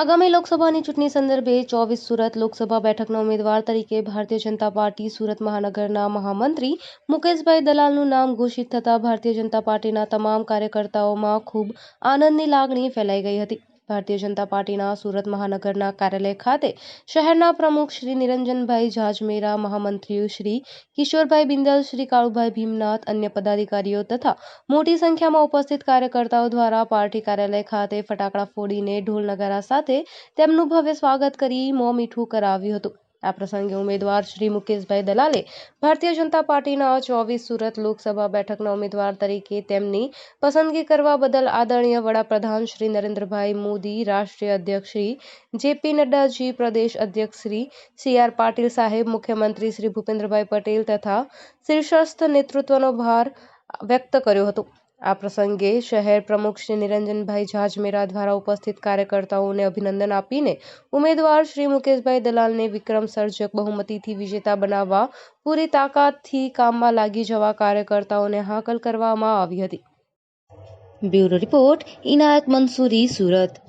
આગામી લોકસભાની ચૂંટણી સંદર્ભે ચોવીસ સુરત લોકસભા બેઠકના ઉમેદવાર તરીકે ભારતીય જનતા પાર્ટી સુરત મહાનગરના મહામંત્રી મુકેશભાઈ દલાલનું નામ ઘોષિત થતાં ભારતીય જનતા પાર્ટીના તમામ કાર્યકર્તાઓમાં ખૂબ આનંદની લાગણી ફેલાઈ ગઈ હતી. ભારતીય જનતા પાર્ટીના સુરત મહાનગરના કાર્યાલય ખાતે શહેરના પ્રમુખ શ્રી નિરંજનભાઈ જાજમેરા મહામંત્રીઓ શ્રી કિશોરભાઈ બિંદલ, શ્રી કાળુભાઈ ભીમનાથ, અન્ય પદાધિકારીઓ તથા મોટી સંખ્યામાં ઉપસ્થિત કાર્યકર્તાઓ દ્વારા પાર્ટી કાર્યાલય ખાતે ફટાકડા ફોડીને ઢોલ નગારા સાથે તેમનું ભવ્ય સ્વાગત કરી મોં મીઠું કરાવ્યું હતું. આ પ્રસંગે ઉમેદવાર શ્રી મુકેશભાઈ દલાલે ભારતીય જનતા પાર્ટીના ચોવીસ સુરત લોકસભા બેઠકના ઉમેદવાર તરીકે તેમની પસંદગી કરવા બદલ આદરણીય વડાપ્રધાન શ્રી નરેન્દ્રભાઈ મોદી, રાષ્ટ્રીય અધ્યક્ષ શ્રી જેપી નડ્ડાજી, પ્રદેશ અધ્યક્ષ શ્રી સી આર પાટીલ સાહેબ, મુખ્યમંત્રી શ્રી ભૂપેન્દ્રભાઈ પટેલ તથા શીર્ષસ્થ નેતૃત્વનો ભાર વ્યક્ત કર્યો હતો. આ પ્રસંગે શહેર પ્રમુખ શ્રી નિરંજનભાઈ જાજમેરા દ્વારા ઉપસ્થિત કાર્યકર્તાઓને અભિનંદન આપીને ઉમેદવાર શ્રી મુકેશભાઈ દલાલને વિક્રમ સર્જક બહુમતીથી વિજેતા બનાવવા પૂરી તાકાતથી કામમાં લાગી જવા કાર્યકર્તાઓને હાકલ કરવામાં આવી હતી. Bureau report Inayat Mansuri, Surat.